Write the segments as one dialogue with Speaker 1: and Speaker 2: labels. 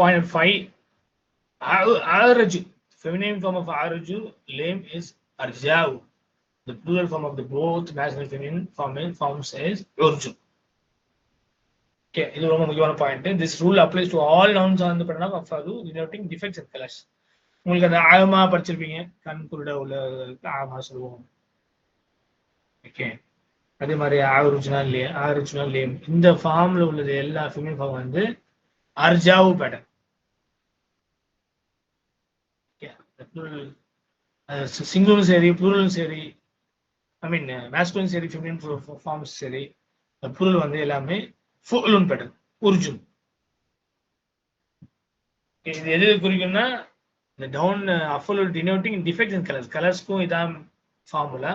Speaker 1: Point five. Ar- Feminine form of Araju, lame is Arjau. The plural form of the both masculine feminine form forms is Urju. Okay, இது ரொம்ப முக்கியமான point this rule applies to all nouns வந்து பண்ணா அஃபாது denoting defects and colours உங்களுக்கு அந்த ஆழமா படிச்சிருப்பீங்க. கண் குருட உள்ள ஆழமா சொல்லுவோம். ஓகே அதே மாதிரி ஆரிஜினல் லே ஆரிஜினல் லேம் இந்த ஃபார்ம்ல உள்ளது எல்லா ஃபீமேல் ஃபார்ம் வந்து அர்ஜாவு பேட்டர்ன் சிங்கிளும் சரி புரலும் சரி ஐ மீன் மேஸ்குலும் சரி ஃபெமினின் ஃபார்ம்ஸ் சரி புருள் வந்து எல்லாமே ஃபுலுன் பேட்டர்ன் ஒரிஜின் இது எது குறிக்கும்னா இந்த டவுன் அஃபலோட் டினோட்டிங் டிஃபெக்ட் இன் கலர்ஸ் கலர்ஸ்க்கும் இதான் ஃபார்முலா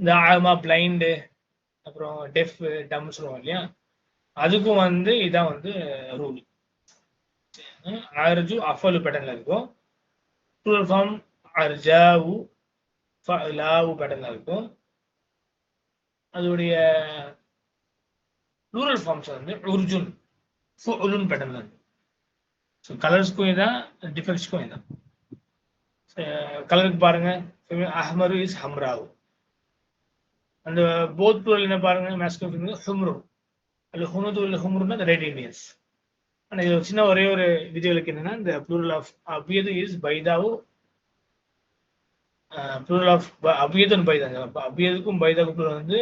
Speaker 1: இந்த ஆழமா பிளைண்டு அப்புறம் டெஃப் டம் சொல்லுவோம் இல்லையா? அதுக்கும் வந்து இதான் வந்து ரூல் ஆரஜு அஃபலு பேட்டர்ன்ல இருக்கும். ப்ளூரல் ஃபார்ம் அர்ஜாவு லாவு பேட்டர்னாக இருக்கும். அதோடைய ரூரல் ஃபார்ம்ஸ் வந்து உர்ஜுன் ஃபுலுன் பேட்டர்ன்ல இருக்கும். ஸோ கலர்ஸ்க்கும் இதான் டிஃபெக்ட்ஸ்க்கும் இதான் கலருக்கு பாருங்க. அஹ்மரு இஸ் ஹம்ராவு அந்த போத் பொருள் என்ன பாருங்க? மேஸ்கோ ஹும்ரு. அல்ல ஹுனது இல்ல ஹும்ருன்னா அந்த ரெட் இண்டியன்ஸ் ஆனால் இது சின்ன ஒரே ஒரு விதிகளுக்கு என்னன்னா இந்த ப்ளூரல் ஆஃப் அபியது இஸ் பைதாவு ப்ளூரல் ஆஃப் அபியதுன்னு பைதாங்க அபியதுக்கும் பைதாவுக்கும் வந்து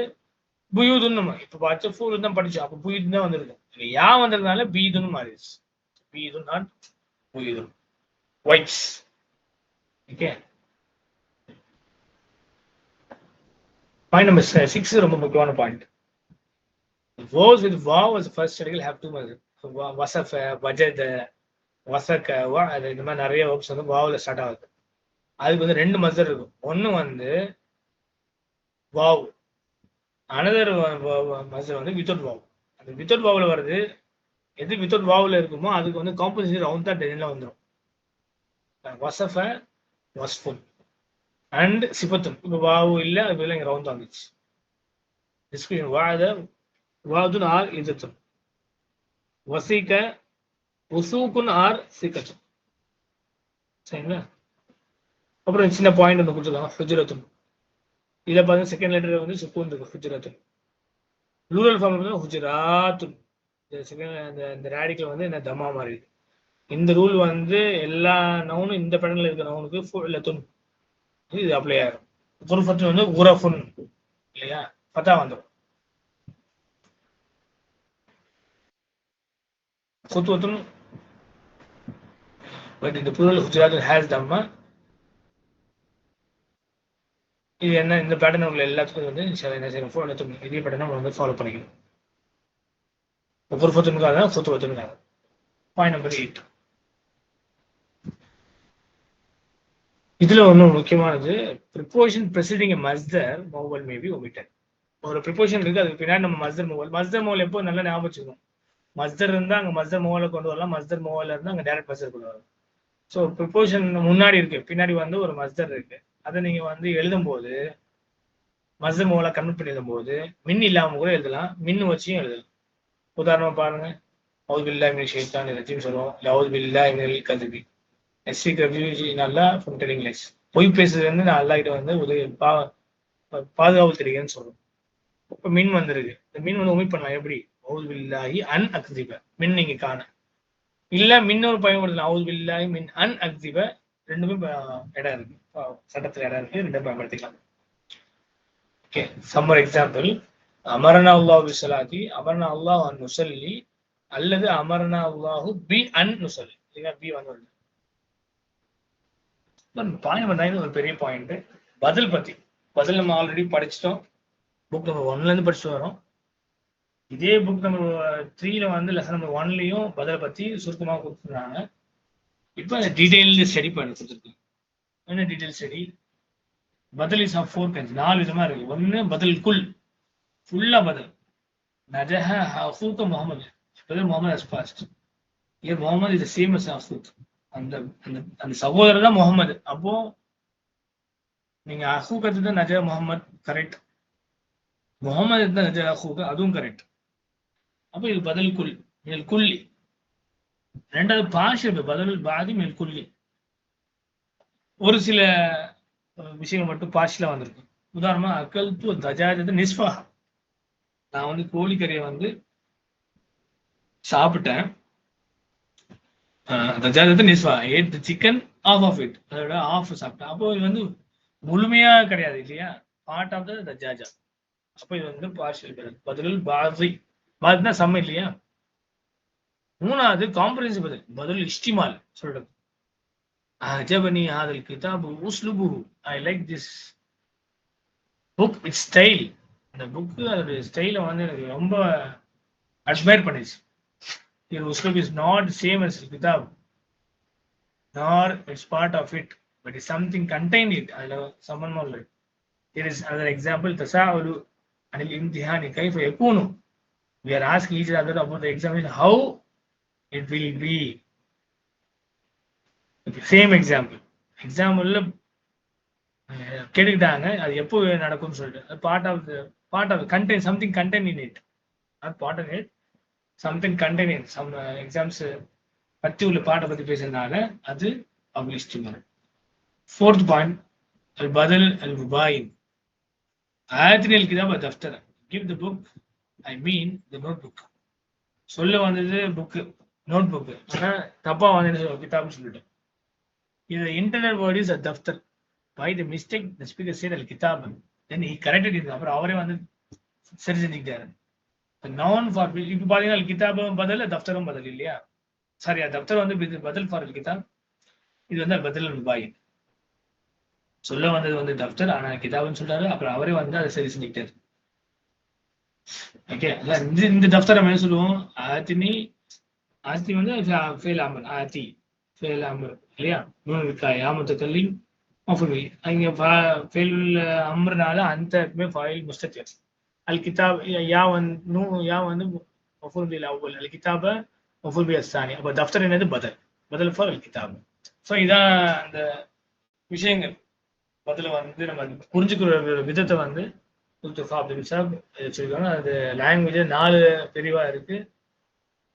Speaker 1: புயூதுன்னு நம்ம இப்போ பார்த்து ஃபூல் தான் படிச்சோம். அப்போ புயூது தான் வந்திருக்கு. யா வந்ததுனால பீதுன்னு மாறிடுச்சு. பீது நாட் புயூது ஒய்ஸ் ஓகே பாயிண்ட் நம்பர் சிக்ஸ் ரொம்ப முக்கியமான பாயிண்ட் Verbs with wow as the first article have two words. வசஃப வஜத வசக்க வ அது இந்த மாதிரி நிறைய வேர்ப்ஸ் வந்து வாவில் ஸ்டார்ட் ஆகுது. அதுக்கு வந்து ரெண்டு மசர் இருக்கும். ஒன்று வந்து வாவ் அனதர் மசர் வந்து வித்தவுட் வாவ் அந்த வித்தவுட் வாவில் வருது எது வித்தவுட் வாவில் இருக்குமோ அதுக்கு வந்து காம்பன்சேட் ரவுண்ட் தான் டென்னில் வந்துடும் வசஃப வஸ்ஃபுன் அண்ட் சிபத்தும் இப்போ வாவு இல்லை அது இல்லை இங்கே ரவுண்ட் வந்துச்சு டிஸ்கிரிப்ஷன் வாத வாஜுன் ஆர் இஜத்துன் வசீக உசூக்குன் ஆர் சிக்கத்துன் சரிங்களா? அப்புறம் சின்ன பாயிண்ட் ஒன்று கொடுத்துருக்காங்க ஹுஜரத்துன். இதில் பார்த்தீங்கன்னா செகண்ட் லெட்டர் வந்து சுக்கூன் இருக்கு ஹுஜரத்துன். ரூரல் ஃபார்ம் வந்து ஹுஜராத்துன். இந்த செகண்ட் அந்த இந்த ரேடிக்கல் வந்து என்ன தமா மாதிரி இருக்கு. இந்த ரூல் வந்து எல்லா நவுனும் இந்த பேட்டர்ல இருக்கிற நவுனுக்கு ஃபுல்லத்துன் இது அப்ளை ஆகும் குருஃபத்துன் வந்து உரஃபுன். இல்லையா? பத்தா வந்துடும் خطوة but in the plural Hujarat has Dhamma இது என்ன இந்த பேட்டர்ன் உள்ள எல்லாத்துக்கும் வந்து சில என்ன செய்யணும் ஃபாலோ இதே பேட்டர்ன் நம்ம வந்து ஃபாலோ பண்ணிக்கணும் ஒவ்வொரு ஃபத்துனுக்காக ஃபுத்து ஃபத்துனுக்காக பாயிண்ட் நம்பர் எயிட் இதுல ஒண்ணு முக்கியமானது ப்ரிப்போஷன் ப்ரெசிடிங் மஸ்தர் மோவல் மேபி ஒமிட்டட் ஒரு ப்ரிப்போஷன் இருக்கு அதுக்கு பின்னாடி நம்ம மஸ்தர் மோவல் மஸ்தர் மோவல் எப்போ நல்லா ஞாபகம் வச்சுக்கணும் மஸ்தர் இருந்தா அங்க மஸ்தர் மோவல கொண்டு வரலாம். மஸ்தர் மோவல இருந்தா அங்க டேரக்ட் மஸ்தர் கொண்டு வரலாம். ஸோ ப்ரிப்போஷன் முன்னாடி இருக்கு. பின்னாடி வந்து ஒரு மஸ்தர் இருக்கு. அதை நீங்க வந்து எழுதும் போது மஸ்தர் மோவல கன்வெர்ட் பண்ணி எழுதும் போது மின் இல்லாம கூட எழுதலாம். மின் வச்சியும் எழுதலாம். உதாரணமா பாருங்க. அவுது பில்லா இமின் ஷேத்தான் எல்லாத்தையும் சொல்லுவோம். லவுது பில்லா இமின் கதிபி. எஸ்வி கபிஜி நல்லா ஃப்ரம் டெலிங் லெஸ் பொய் பேசுறது வந்து நான் அல்லாஹ்கிட்ட வந்து உதவி பா பாதுகாப்பு தெரியுதுன்னு சொல்லுவோம் இப்போ மின் வந்திருக்கு. இந்த மின் வந்து உமிட் பண்ணலாம். எப்படி? அவுதுபில்லாஹி அன் அக்திப மின் நீங்க காண. இல்ல மின்னொரு பயன்படுத்தலாம். அவுதுபில்லாஹி மின் அன் அக்திப ரெண்டுமே இடம் இருக்கு. சட்டத்துல இடம் இருக்கு. ரெண்டும் பயன்படுத்திக்கலாம். ஓகே சம்மர் எக்ஸாம்பிள் அமரனா அல்லாஹ் பிசலாத்தி அமரனா அல்லாஹ் அன் நுசல்லி அல்லது அமரனா அல்லாஹு பி அன் நுசல்லி. இல்லையா? பி வந்து பாயிண்ட் வந்தாங்க ஒரு பெரிய பாயிண்ட் பதில் பத்தி. பதில் நம்ம ஆல்ரெடி படிச்சிட்டோம். புக் நம்பர் ஒன்ல இருந்து படிச்சுட்டு வரோம். இதே புக் நம்பர் த்ரீல வந்து லெசன் நம்பர் ஒன்லயும் பதிலை பத்தி சுருக்கமாக கொடுத்துருக்காங்க. இப்போ டீடைல் ஸ்டடி பண்ணி கொடுத்துருக்கேன் என்ன டீடைல் ஸ்டடி பதில் இஸ் ஆஃப் ஃபோர் கைண்ட்ஸ் நாலு விதமா இருக்கு. ஒன்னு பதில் குல் ஃபுல்லா பதில். நஜஹ ஹூக்க முகமது பதில் Mohammed as fast a Mohammed is same as அஃபூத் அந்த அந்த அந்த சகோதரர் தான் முகமது அப்போ நீங்க அஹூக்கத்து தான் நஜா முகமது கரெக்ட் முகமது தான் நஜா அஹூக்க அதுவும் கரெக்ட் அப்போ இது பதில் குல் மேல் குல்லி. ரெண்டாவது பாஷில் பதில் பாதி மேற்கொள்ளி ஒரு சில விஷயங்கள் மட்டும் பாஷில வந்திருக்கு. உதாரணமா அக்கல்து தஜாஜது நிஸ்வா நான் வந்து கோழிக்கறியை வந்து சாப்பிட்டேன். தஜாஜது நிஸ்வா ate chicken of of it அதோட ஆஃப் சாப்பிட்டேன். அப்போ இது வந்து முழுமையா கிடையாது இல்லையா? பார்ட் ஆஃப் த தஜாஜா. அப்போ இது வந்து பார்ஷியல் பதில் பாதி. அதுதான் செம்ம இல்லையா? மூணாவது காம்ப்ரஹென்சிவ் பதில். பதில் இஷ்டிமால் சொல்றது. அஜபனி ஆதல் கிதாபு உஸ்லுபு. I like this book with style அந்த புக்கு அதோட ஸ்டைலை வந்து எனக்கு ரொம்ப அட்மையர் பண்ணிச்சு. இது உஸ்லுப் இஸ் நாட் சேம் அஸ் கிதாப். Nor it's part of it but is something contain it அதில் சம்பந்தமாக இல்லை. இட் இஸ் அதர் எக்ஸாம்பிள் தசா ஒரு அனில் இம்திஹானி கைஃப எப்போனும் we are asking each other about the examination how it will be. Same example எக்ஸாம்பிள்ல கேட்டுக்கிட்டாங்க அது எப்போ நடக்கும்னு சொல்லிட்டு. Part of part of content something content in it not part of it something content some exams பற்றி உள்ள பாட்டை பற்றி பேசுறதுனால அது பப்ளிஷ் வரும் ஃபோர்த் பாயிண்ட் அல் பதில் அல் முபாயின் ஆயத்தினல் கிதாப் தஃப்தர். Give the book I mean the notebook சொல்ல வந்தது புக்கு நோட் புக்கு ஆனா தப்பா வந்து கிதாப்னு சொல்லிட்டேன். இது internal word is a தஃப்தர் by the mistake the speaker said அல் கிதாப் தென் ஹி கரெக்டட் இது அப்புறம் அவரே வந்து சரி செஞ்சுக்கிட்டாரு. நான் ஃபார் இப்போ பாத்தீங்கன்னா கிதாபும் பதில் தஃப்தரும் பதில் இல்லையா? சாரி தஃப்தர் வந்து பதில் ஃபார் கிதாப் இது வந்து பதில் பாய் சொல்ல வந்தது வந்து தப்தர் ஆனால் கிதாப்னு சொல்றாரு. அப்புறம் அவரே வந்து அதை சரி செஞ்சுக்கிட்டாரு. ஓகே இந்த இந்த தப்தர் நம்ம என்ன சொல்லுவோம். ஆத்தினி ஆத்தி வந்து ஃபெயில் ஆம்பர் ஆத்தி ஃபெயில் ஆம்பர் இல்லையா? நூல் இருக்கா யாமத்து கல்லி மஃபுல் அங்க ஃபெயில் அம்ரனால அந்த ஃபைல் முஸ்தத்தியர் அல் கிதாப் யா வந்து நூ யா வந்து மஃபுல் பில் அவ்வல். அல் கிதாப மஃபுல் பி அஸ்தானி. அப்போ தப்தர் என்னது? பதல். பதில் ஃபார் அல் கிதாப். ஸோ இதான் அந்த விஷயங்கள். பதில் வந்து நம்ம புரிஞ்சுக்கிற விதத்தை வந்து குல்துஃபா அப்துல் சாப் வச்சிருக்காங்க அது லாங்குவேஜ் நாலு பிரிவா இருக்கு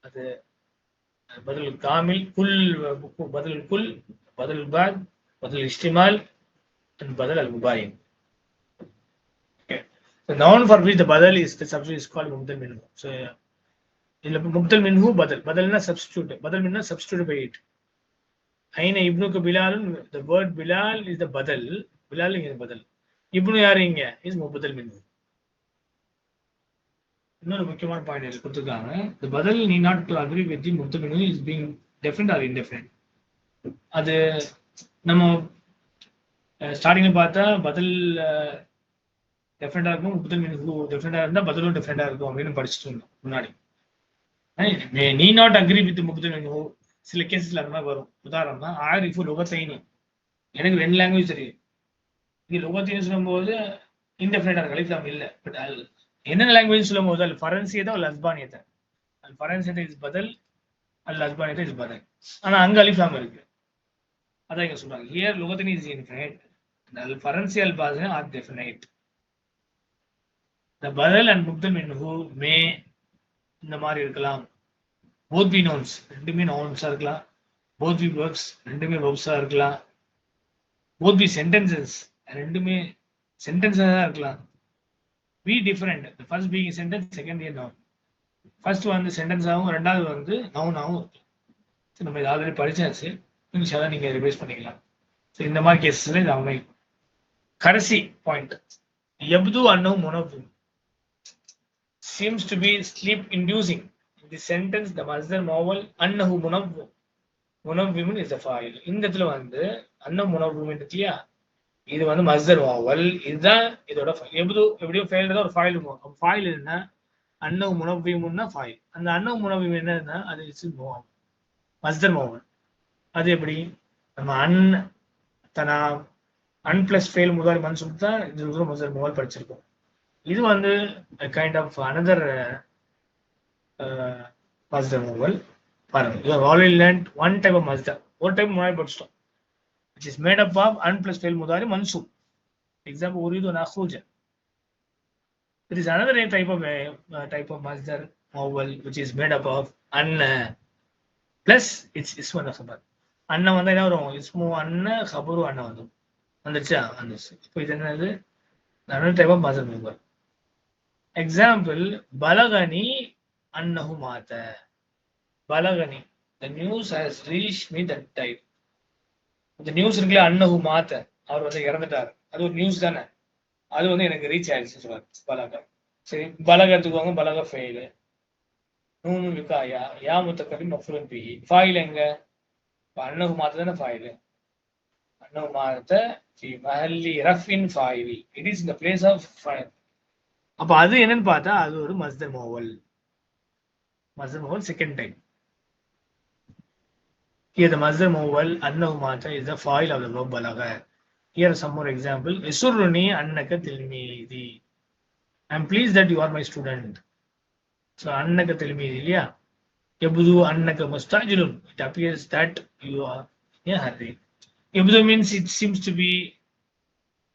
Speaker 1: அது பதில் காமில் குல் புக்கு பதில் குல் பதில் பாத் பதில் இஸ்டிமால் and பதில் அல் முபாயின் Okay. So noun for which the badal is the substitute is called mubdal minhu. So இல்ல mubdal minhu badal. badalனா substitute. badal minna substitute by it. ஐன இப்னுக்கு பிலாலும் the word பிலால் is the badal. பிலால் இங்க பதில் இப்னு யாரு இஸ் முபதல் மின் இன்னொரு முக்கியமான பாயிண்ட் இது கொடுத்துருக்காங்க. த பதில் need not to agree with the முபதல் மின்ஹு is being definite or indefinite அது நம்ம ஸ்டார்டிங்ல பார்த்தா பதில் டெஃபரெண்டா இருக்கும் முபதல் மின்ஹு டெஃபரெண்டா இருந்தா பதிலும் டெஃபரெண்டா இருக்கும் அப்படின்னு படிச்சுட்டு இருந்தோம் முன்னாடி. நீ நாட் அக்ரி வித் முபதல் மின்ஹு சில கேசஸ்ல அந்த மாதிரி வரும். உதாரணமா ஆரிஃபு லுகத்தைனி எனக்கு ரெண்டு லாங்குவேஜ் தெரியும். இங்க லுகத்தைன்னு சொல்லும்போது இன்டெஃபினட்டா இருக்கு அலிஃப்லாம் இல்ல. பட் அல் என்னென்ன லாங்குவேஜ் சொல்லும்போது அல் ஃபரன்சியதா அல்ல அஸ்பானியத்தை. அல் ஃபரன்சியத்தை இஸ் பதில் அல் அஸ்பானியத்தை இஸ் பதில் ஆனா அங்க அலிஃப்லாம் இருக்கு. அதான் இங்க சொல்றாங்க. ஹியர் லுகத்தின் இஸ் இன்ஃபினைட் அல் ஃபரன்சி அல் பாசன் ஆர் டெஃபினைட் த பதில் அண்ட் முக்தம் மின்ஹு மே இந்த மாதிரி இருக்கலாம். போத் பி நோன்ஸ் ரெண்டுமே நோன்ஸா இருக்கலாம். போத் பி வெர்ப்ஸ் ரெண்டுமே வெர்ப்ஸா இருக்கலாம். போத் பி சென்டென்சஸ் ரெண்டுமே சென்டென்ஸாக தான் இருக்கலாம். Be different first being sentence second here noun first வந்து சென்டென்ஸாகவும் ரெண்டாவது வந்து நவுனாகவும் இருக்கு. நம்ம இது ஆல்ரெடி படிச்சாச்சு. தான் நீங்க ரிவைஸ் பண்ணிக்கலாம். ஸோ இந்த மாதிரி கேசஸ்ல இது அமையும். கடைசி பாயிண்ட் எப்து அன்னவும் உணவு seems to be sleep inducing the sentence the the மோவல் அன்னஹு annahu munawwim இஸ் அ ஃபாயில் இந்த இடத்துல வந்து அன்ன முனவ்விம் இல்லையா இது வந்து மஸ்தர் வாவல். இதுதான் இதோட எப்படியோ எப்படியோ ஃபெயில் தான் ஒரு ஃபைல் இருக்கும். ஃபைல் என்ன? அன்னவு முனவ்விமுன்னா ஃபைல் அந்த அன்னவு முனவ்விம் என்னன்னா அது இஸ் மஸ்தர் மாவல் அது எப்படி? நம்ம அன் தனா அன் பிளஸ் ஃபெயில் முதல் மன்சூப் தான் இது மஸ்தர் மாவல் படிச்சிருக்கோம். இது வந்து கைண்ட் ஆஃப் அனதர் மஸ்தர் மூவல் பாருங்க. You already learnt one type of மஸ்தர். ஒரு டைம் முன்னாடி படிச்சிட்டோம். which is made up of un plus fail mudari mansub example uridu an akhuja there is another type of uh, type of masdar vowel which is made up of an plus its இஸ்மன் ஹபர் அண்ணன் வந்தா என்ன வரும் இஸ்மு அண்ணன் ஹபரு அண்ணன் வந்துடும் வந்துருச்சா வந்துருச்சு இப்போ இது என்னது another type of muscle member example பலகனி அன்னஹு மாத்த பலகனி the news has reached me that died இந்த நியூஸ் இருக்குல்ல அன்னகு மாத்த. அவர் வந்து இறந்துட்டார். அது ஒரு நியூஸ் தானே. அது வந்து எனக்கு ரீச் ஆயிடுச்சு சொல்றாரு பலக சரி பலக எடுத்துக்கோங்க பலக ஃபெயிலு நூனு விகாயா யா முத்தக்கரி மஃபுலன் பிஹி ஃபாயில் எங்க? இப்ப அன்னகு மாத்த தானே ஃபாயிலு அன்னகு மாத்த ஃபி மஹல்லி ரஃபின் ஃபாயில் இட் இஸ் இந்த பிளேஸ் ஆஃப் ஃபைல் அப்போ அது என்னன்னு பார்த்தா அது ஒரு மஸ்தர் மோவல் மஸ்தர் மோவல் second time Here the Mazda Mowal Annahu Mata is the foil of the verb Balaga. Here are some more example. Isuruni Annaka Tilmidi. I'm pleased that you are my student. So Annaka Tilmidi, yeah. Yabudu Annaka Mustajilun. It appears that you are in a hurry. Yabudu means it seems to be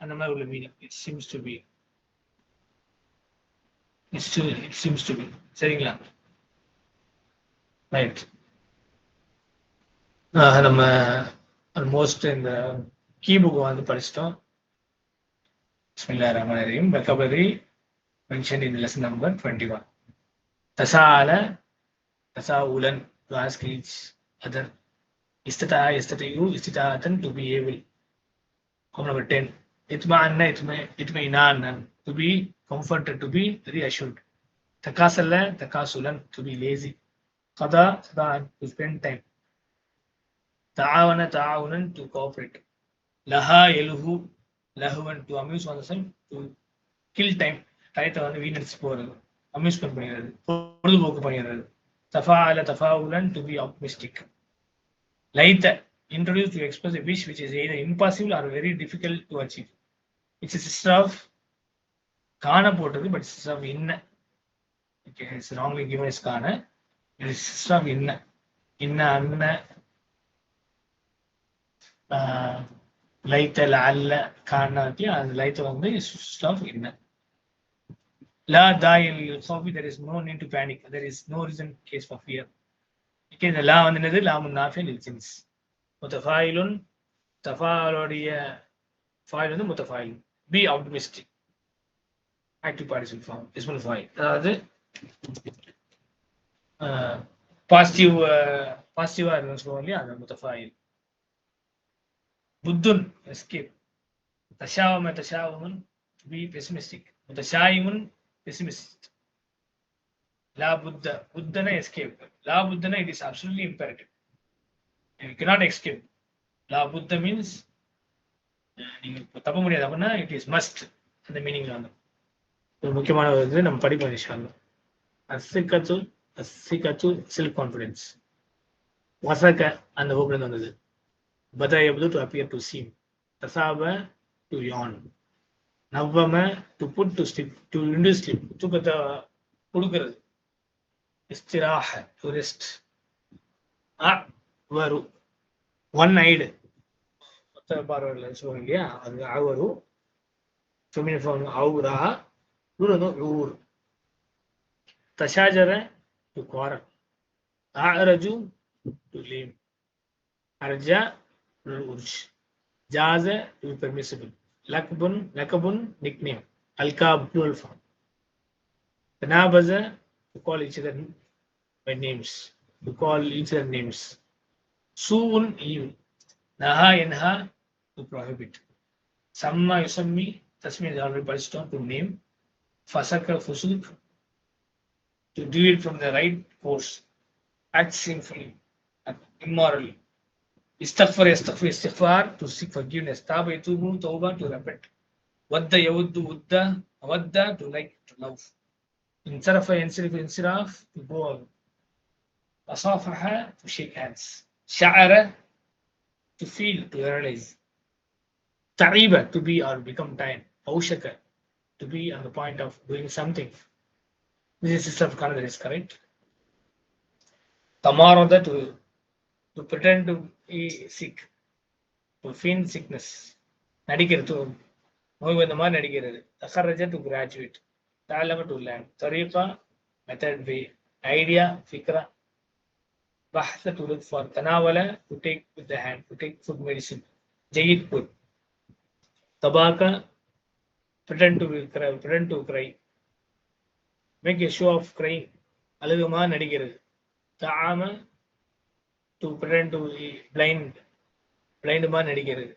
Speaker 1: Annama will meaning. It seems to be. It's to, it seems to be. சரிங்களா right ஆஹ் நம்ம almost இந்த key book வந்து படிச்சிட்டோம். பிஸ்மில்லா ரஹ்மான் Rahim vocabulary mention in lesson number twenty one தசால தசாவுலன் to ask each other இஸ்ததா இஸ்ததையு இஸ்திதாத்தன் to be able home number ten இத்மா அன்ன இத்மே இத்மை நான் to be comfort to be very assured தக்காசல்ல தக்காசுலன் டு பி லேசி கதா சதா டு ஸ்பெண்ட் டைம் தாவன தாவுனன் டு கோஆப்ரேட் லஹா எலுஹு லஹுவன் to amuse on time to kill time டயத்தை வந்து வீணடிச்சு போகிறது அம்யூஸ்மெண்ட் பண்ணிடுறது. பொழுதுபோக்கு பண்ணிடுறது. தஃபா அல தஃபாவுலன் to be optimistic லைத்த introduce to express wish which is either impossible or very difficult to achieve it's sister of காண போட்டது பட் சிஸ்டர் ஆஃப் என்ன okay it's wrongly given is காண. இட்ஸ் சிஸ்டர் ஆஃப் என்ன என்ன அண்ணன் லைத்த லஅல்ல காரணாத்தி அந்த லைத்த வந்து ஸ்டாஃப் என்ன லா தாயில் காஃபி there is no need to panic. There is no reason case for fear. Okay இந்த லா வந்து என்னது? லாமுன் நாஃபியல் இல்ஜின்ஸ் முத்தஃபாயிலுன் தஃபாலுடைய ஃபாயில் வந்து முத்தஃபாயில். Be optimistic active participle form இஸ்மல் ஃபாயில் அதாவது பாசிட்டிவ் பாசிட்டிவாக இருக்குன்னு சொல்லுவோம் இல்லையா? அந்த முத்தஃபாயில். புத்துன் எஸ்கேப். தஷாவம தஷாவமன் பி பெசிமிஸ்டிக் முத்தஷாயிமுன் பெசிமிஸ்ட் லா புத்த புத்தன எஸ்கேப் லா புத்தன it is absolutely imperative you not escape லா புத்த மீன்ஸ் நீங்க தப்ப முடியாது. அப்படின்னா இட் இஸ் மஸ்ட் அந்த மீனிங்ல வந்து ஒரு முக்கியமான ஒரு இது நம்ம படிப்போம் இன்ஷால்லா அசிகத்து அசிகத்து செல்ஃப் கான்ஃபிடென்ஸ் வசக்க அந்த ஹோப்ல வந்தது. பதா எபது டு அப்பியர் டு சீம் தசாப டு யான் நவ்வம to put to sleep to into sleep தூக்கத்தை கொடுக்கிறது இஸ்திராஹ to rest a one eyed மொத்த பார்வையில் சொல்லுவோம் இல்லையா? அது அவரு ஃபெமினின் ஃபார்ம் அவுரா ஊர் வந்து ஊர் தஷாஜர டு குவாரல் அரஜு டு லீம் அர்ஜா urge. Jaza be permissible. Lakbun, lakabun, nickname. Alkab, plural form. Tanabaza, to call each other by names. To call each other names. Suun, evil. Naha, yanha, to prohibit. Samma, yusammi, tasmi is already to name. Fasaka, fusuk, to deviate from the right course. Act sinfully, act immorally. Istaghfar, yastaghfir, istighfar, to seek forgiveness. Taba, yatubu, tawbah, to repent. Wadda, yawuddu, wudda, wadda, to like, to love. Insarafa, yansirif, insiraf, to go on. Asafaha, to shake hands. Sha'ara, to feel, to realize. Ta'iba, to be or become tired. Aushaka, to be on the point of doing something. This is is correct. Tamarada, to to pretend to sick feign sickness நடிக்கிறது நோய் வந்த மாதிரி நடிக்கிறது. தகரஜா to graduate தாலம to land தரீஃபா method way idea ஃபிக்ரா பஹ்த to look for தனாவல to take with the hand to take food medicine Zaid put தபாக்கா pretend to pretend to cry make a show of cry அழுகமாக நடிக்கிறது. தாம to pretend to be blind பிளைண்டுமா நடிக்கிறது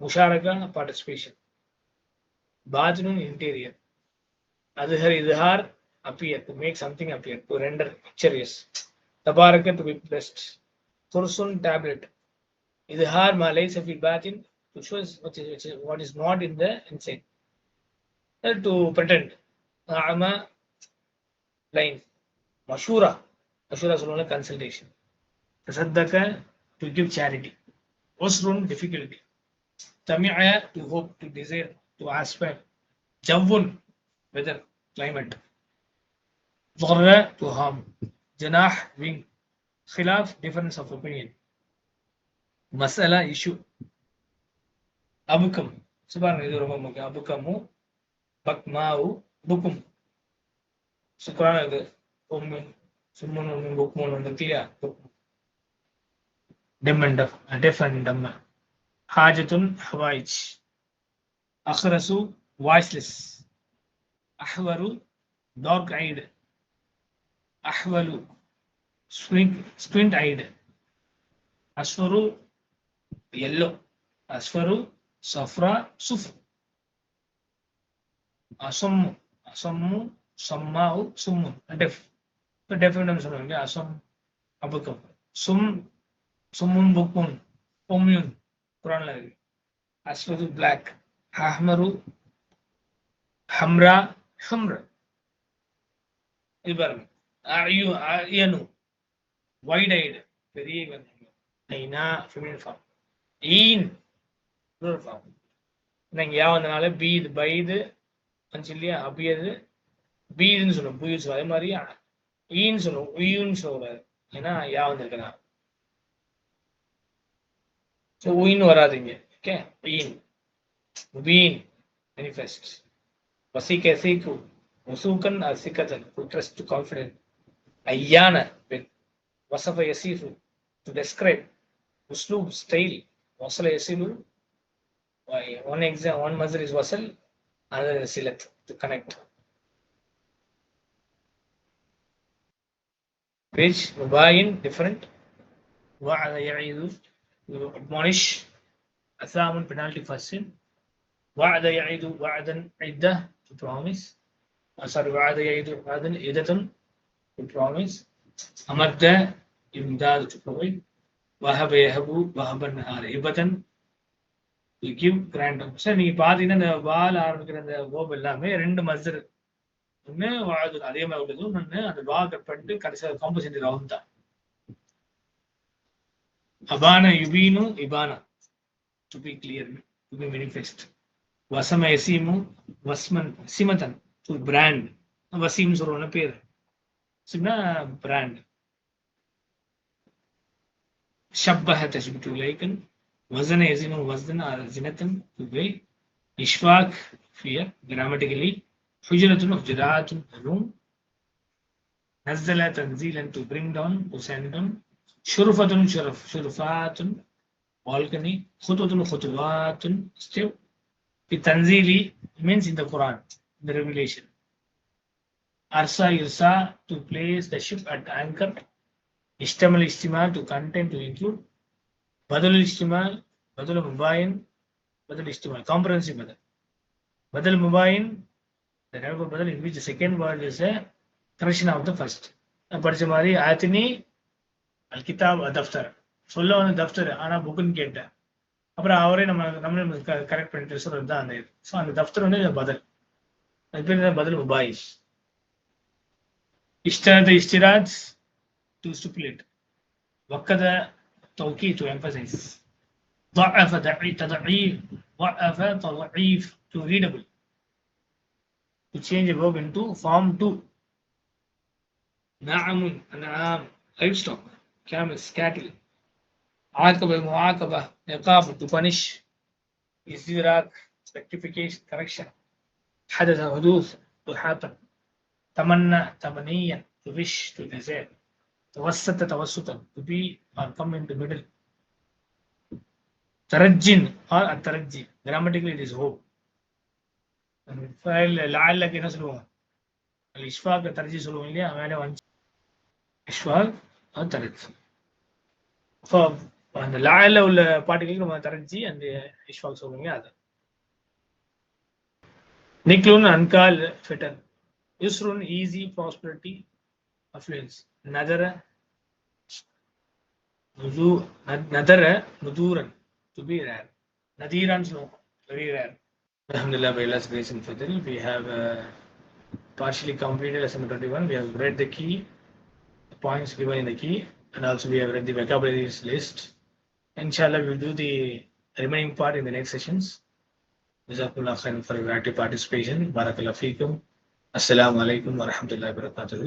Speaker 1: முஷாரகா participation பாத்னூன் interior அதுஹர் இதுஹார் appear to make something appear to render picturious tabaraka to be blessed tursun tablet izhar ma laysa fi batin to show us what is, which is what is not in the inside Uh, to pretend ama blind mashura mashura சொல்லுவாங்க consultation tasaddaka to give charity, usrun difficulty, tami'a to hope, to desire, to aspire, jawun weather, climate, dharra to harm, janah wing, khilaf difference of opinion, masala issue, abukam சுபாரணம் இது ரொம்ப முக்கியம் அபுக்கமு பக்மாவு புக்கும் சுக்குரான இது உண்மை summon உண்மை புக்மன் வந்து கிளியா bukum dumb and deaf deaf and dumb హాజతున్ హవాయిజ్ అఖరసు వాయిస్లెస్ అహ్వరు డార్క్ ఐడ్ అహ్వలు స్క్వింట్ స్క్వింట్ ఐడ్ అశ్వరు ఎల్లో అశ్వరు సఫ్రా సుఫ్ అసొమ్ము అసొమ్ము సొమ్మావు సుమ్ము అంటే డెఫ్ అంటే అసొమ్ అబుకం సుమ్ சும்முன் புக்குன் பொம்யூன் குரான்ல இருக்கு அஸ்வது பிளாக் அஹ்மரு ஹம்ரா ஹம்ர இது பாருங்க அயு அயனு வைட் ஐடு பெரிய ஐனா ஃபெமினல் ஃபார்ம் ஈன் இன்னொரு ஃபார்ம் நீங்க ஏன் வந்தனால பீது பைது வந்துச்சு இல்லையா அபியது பீதுன்னு சொல்லுவோம் புயூ அதே மாதிரி ஈன்னு சொல்லுவோம் உயுன்னு சொல்லக்கூடாது ஏன்னா யா तो विन वरा देंगे, ठीक है? वीन वीन मैनिफेस्ट वसीक ऐसीकु मुसूकन असिकतन टू ट्रस्ट टू कॉन्फिडेंट अय्यान विद वसफ यसीफु टू डिस्क्राइब उस्लूब स्टाइल वसल यसीलु one exam, one mazhar is wasal another is silat to connect. Which? Mubayin different. Wa ya'idu. you admonish Athamun penalty for sin. Wa'ada ya'idu wa'adan iddah to promise. Uh, sorry, wa'ada ya'idu wa'adan iddatun to promise. Amadda imdad to provide. Wahaba yahabu wahaban nahar ibatan to give grant. Sir நீங்க பாத்தீங்கன்னா இந்த வால் ஆரம்பிக்கிற அந்த கோப் எல்லாமே ரெண்டு மஸ்தர் ஒன்று வாழ்து அதே மாதிரி உள்ளது ஒன்று அந்த வா கட் பண்ணிட்டு கடைசியாக காம்போ செஞ்சு ரவுண்ட் தான் அபான யுபீனு இபானா. To be clear to be manifest வசம எசீமு வஸ்மன் சிமதன் டு பிராண்ட் வசீம் சொல்றோம்னு பேர். சிம்னா பிராண்ட் ஷப்பஹ தஷ்பிட்டு லைக்கன் வசன எசினு வசன் ஜினத்தன் டு வே இஷ்வாக் ஃபியர் கிராமட்டிக்கலி ஹுஜரத்துன் ஹுஜராத்துன் ரூம் நஸ்ஸல தன்சீலன் to bring down to send down शुरुफतन शरफ शुरुफातन balcony khututun khutwatun step bi tanzili means in the quran in the revelation arsa irsa to place the ship at anchor ishtamal istima to content to include badal istima badal mubayin badal istima comprehensive badal badal mubayin the verb badal in which the second word is a correction of the first படிச்ச மாதிரி ஆத்தினி அல் கிதாப் தஃப்தர் சொல்ல வந்து தஃப்தர் ஆனா புக்குன்னு கேட்டேன் அப்புறம் அவரே நம்ம நம்ம கரெக்ட் பண்ணிட்டு சொல்றது தான் அந்த இது ஸோ அந்த தஃப்தர் வந்து பதில் அது பேர் தான் பதில் முபாயிஸ் இஷ்டத இஷ்டிராஜ் to stipulate وكذا توكيد to emphasize ضعف ضعيف تضعيف ضعف تضعيف to readable to change a verb into form 2 نعم نعم livestock camels, cattle. Aqaba, muaqaba, iqab, to punish. Izdrak, rectification, correction. Hadatha, huduth, to happen. Tamanna, tamaniyan, to wish, to desire. Tawassata, tawassutan, to be or come in the middle. Tarajjin or atarajji. Grammatically, it is hope. ஃபைல் லாயலுக்கு என்ன சொல்லுவோம் இஷ்வாக்கு தர்ஜி சொல்லுவோம் இல்லையா மேலே வந்து இஷ்வாக் அது தரஜி இப்போ அந்த லால உள்ள பாட்டுகளுக்கு நம்ம தரஜி அந்த இஷ்ஃபாக் சொல்லுவோம் இல்லையா அது. நிக்லூன் அன்கால் ஃபிட்டன் யுஸ்ருன் ஈஸி ப்ராஸ்பரிட்டி அஃப்ளூயன்ஸ். நதர நுது நதர நுதூரன். டு பி ரேர் நதீரான்னு சொல்லுவோம். Very rare Alhamdulillah, by Allah's grace and fadl, we have uh, partially completed lesson 21. We have read the key, the points given in the key, and also we have read the vocabularies list. Inshallah, we'll do the remaining part in the next sessions. Jazakumullah khairan for your active participation. Barakallah feekum. Assalamu alaikum wa rahmatullahi barakatuh.